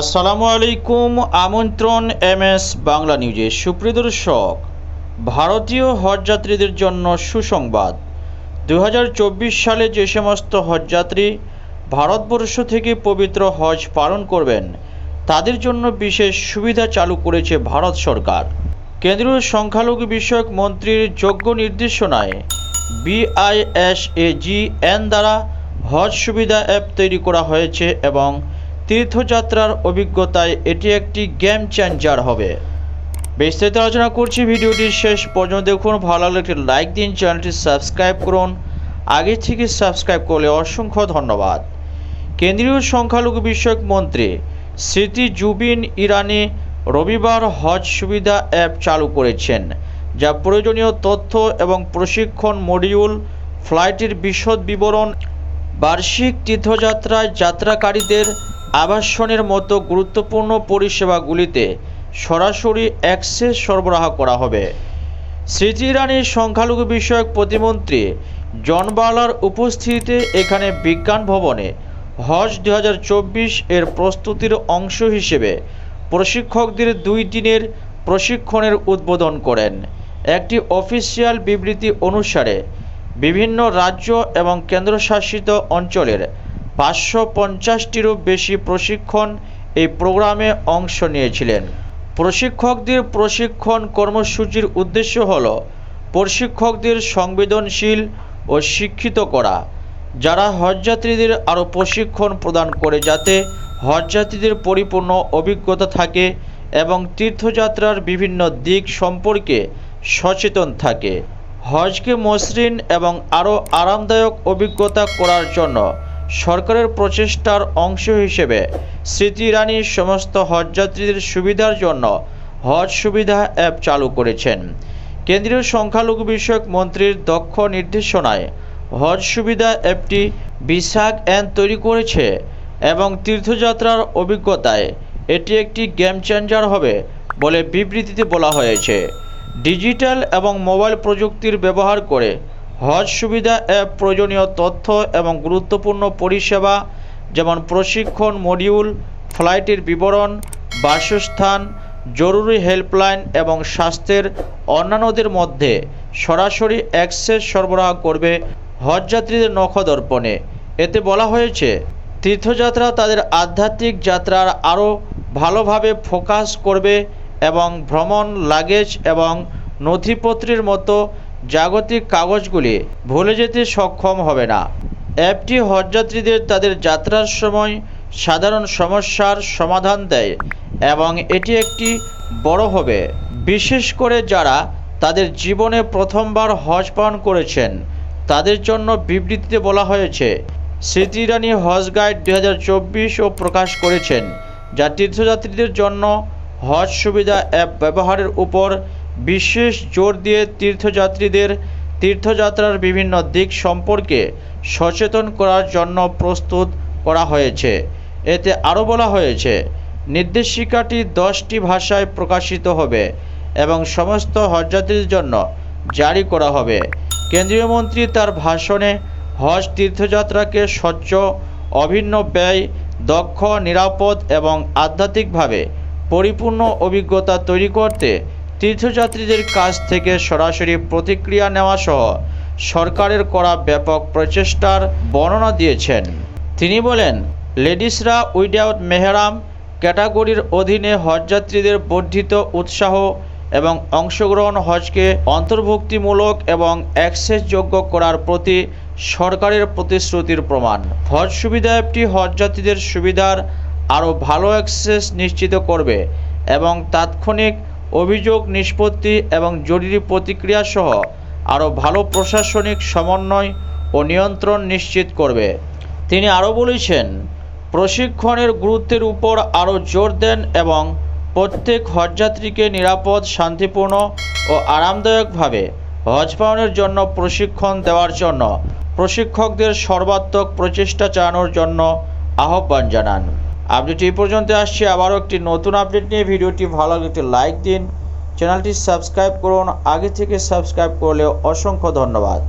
আসসালামু আলাইকুম আমন্ত্রণ এম এস বাংলা নিউজে সুপ্রিয় দর্শক, ভারতীয় হজযাত্রীদের জন্য সুসংবাদ। দু হাজার চব্বিশ সালে যে সমস্ত হজযাত্রী ভারতবর্ষ থেকে পবিত্র হজ পালন করবেন, তাদের জন্য বিশেষ সুবিধা চালু করেছে ভারত সরকার। কেন্দ্রীয় সংখ্যালঘু বিষয়ক মন্ত্রীর যোগ্য নির্দেশনায় বিআইএসএজিএন দ্বারা হজ সুবিধা অ্যাপ তৈরি করা হয়েছে এবং তীর্থযাত্রার অভিজ্ঞতায় এটি একটি গেম চেঞ্জার হবে। বিস্তারিত আলোচনা করছি ভিডিওটি শেষ পর্যন্ত দেখুন। ভালো লাগলে একটি লাইক দিন, চ্যানেলটি সাবস্ক্রাইব করুন। আগে থেকে সাবস্ক্রাইব করলে অসংখ্য ধন্যবাদ। কেন্দ্রীয় সংখ্যালঘু বিষয়ক মন্ত্রী স্মৃতি জুবিন ইরানি রবিবার হজ সুবিধা অ্যাপ চালু করেছেন, যা প্রয়োজনীয় তথ্য এবং প্রশিক্ষণ মডিউল ফ্লাইটের বিশদ বিবরণ, বার্ষিক তীর্থযাত্রায় যাত্রাকারীদের আবাসনের মতো গুরুত্বপূর্ণ পরিষেবাগুলিতে সরাসরি অ্যাক্সেস সরবরাহ করা হবে। স্মৃতি ইরানির সংখ্যালঘু বিষয়ক প্রতিমন্ত্রী জন বার্লার উপস্থিতিতে এখানে বিজ্ঞান ভবনে হজ দু এর প্রস্তুতির অংশ হিসেবে প্রশিক্ষকদের দুই দিনের প্রশিক্ষণের উদ্বোধন করেন। একটি অফিসিয়াল বিবৃতি অনুসারে বিভিন্ন রাজ্য এবং কেন্দ্রশাসিত অঞ্চলের পাঁচশো পঞ্চাশটিরও বেশি প্রশিক্ষণ এই প্রোগ্রামে অংশ নিয়েছিলেন। প্রশিক্ষকদের প্রশিক্ষণ কর্মসূচির উদ্দেশ্য হল প্রশিক্ষকদের সংবেদনশীল ও শিক্ষিত করা, যারা হজযাত্রীদের আরও প্রশিক্ষণ প্রদান করে যাতে হজযাত্রীদের পরিপূর্ণ অভিজ্ঞতা থাকে এবং তীর্থযাত্রার বিভিন্ন দিক সম্পর্কে সচেতন থাকে। হজকে মসৃণ এবং আরও আরামদায়ক অভিজ্ঞতা করার জন্য সরকারের প্রচেষ্টার অংশ হিসেবে স্মৃতি ইরানি সমস্ত হজযাত্রীদের সুবিধার জন্য হজ সুবিধা অ্যাপ চালু করেছেন। কেন্দ্রীয় সংখ্যালঘু বিষয়ক মন্ত্রীর দক্ষ নির্দেশনায় হজ সুবিধা অ্যাপটি বিশাখ অ্যান তৈরি করেছে এবং তীর্থযাত্রার অভিজ্ঞতায় এটি একটি গেম চেঞ্জার হবে বলে বিবৃতিতে বলা হয়েছে। ডিজিটাল এবং মোবাইল প্রযুক্তির ব্যবহার করে হজ সুবিধা অ্যাপ প্রয়োজনীয় তথ্য এবং গুরুত্বপূর্ণ পরিষেবা, যেমন প্রশিক্ষণ মডিউল, ফ্লাইটের বিবরণ, বাসস্থান, জরুরি হেল্পলাইন এবং স্বাস্থ্যের অন্যান্যদের মধ্যে সরাসরি অ্যাক্সেস সরবরাহ করবে হজযাত্রীদের নখদর্পণে। এতে বলা হয়েছে, তীর্থযাত্রা তাদের আধ্যাত্মিক যাত্রার আরও ভালোভাবে ফোকাস করবে এবং ভ্রমণ, লাগেজ এবং নথিপত্রের মতো জাগতিক কাগজগুলি ভুলে যেতে সক্ষম হবে না। অ্যাপটি হজযাত্রীদের তাদের যাত্রার সময় সাধারণ সমস্যার সমাধান দেয় এবং এটি একটি বড় হবে। বিশেষ করে যারা তাদের জীবনে প্রথমবার হজ পালন করেছেন, তাদের জন্য বিবৃতিতে বলা হয়েছে, স্মৃতি ইরানি হজ গাইড দুই হাজার চব্বিশ ও প্রকাশ করেছেন, যা তীর্থযাত্রীদের জন্য হজ সুবিধা অ্যাপ ব্যবহারের উপর বিশেষ জোর দিয়ে তীর্থযাত্রীদের তীর্থযাত্রার বিভিন্ন দিক সম্পর্কে সচেতন করার জন্য প্রস্তুত করা হয়েছে। এতে আরও বলা হয়েছে, নির্দেশিকাটি দশটি ভাষায় প্রকাশিত হবে এবং সমস্ত হজযাত্রীদের জন্য জারি করা হবে। কেন্দ্রীয় মন্ত্রী তার ভাষণে হজ তীর্থযাত্রাকে স্বচ্ছ, অভিন্ন ব্যয়, দক্ষ, নিরাপদ এবং আধ্যাত্মিকভাবে পরিপূর্ণ অভিজ্ঞতা তৈরি করতে তীর্থযাত্রীদের কাছ থেকে সরাসরি প্রতিক্রিয়া নেওয়া সহ সরকারের করা ব্যাপক প্রচেষ্টার বর্ণনা দিয়েছেন। তিনি বলেন, লেডিসরা উইদাউট মেহরাম ক্যাটাগরির অধীনে হজযাত্রীদের বর্ধিত উৎসাহ এবং অংশগ্রহণ হজকে অন্তর্ভুক্তিমূলক এবং অ্যাক্সেসযোগ্য করার প্রতি সরকারের প্রতিশ্রুতির প্রমাণ। হজ সুবিধা অ্যাপটি হজযাত্রীদের সুবিধার আরও ভালো অ্যাক্সেস নিশ্চিত করবে এবং তাৎক্ষণিক অভিযোগ, নিষ্পত্তি এবং জরুরি প্রতিক্রিয়া সহ আরও ভালো প্রশাসনিক সমন্বয় ও নিয়ন্ত্রণ নিশ্চিত করবে। তিনি আরও বলেছেন, প্রশিক্ষণের গুরুত্বের উপর আরও জোর দেন এবং প্রত্যেক হজযাত্রীকে নিরাপদ, শান্তিপূর্ণ ও আরামদায়কভাবে হজ পালনের জন্য প্রশিক্ষণ দেওয়ার জন্য প্রশিক্ষকদের সর্বাত্মক প্রচেষ্টা চালানোর জন্য আহ্বান জানান। আপডেট এই পর্যন্ত আসছে। আবারও একটি নতুন আপডেট নিয়ে ভিডিওটি ভালো লাগলে একটি লাইক দিন। চ্যানেলটি সাবস্ক্রাইব করুন। আগে থেকে সাবস্ক্রাইব করলে অসংখ্য ধন্যবাদ।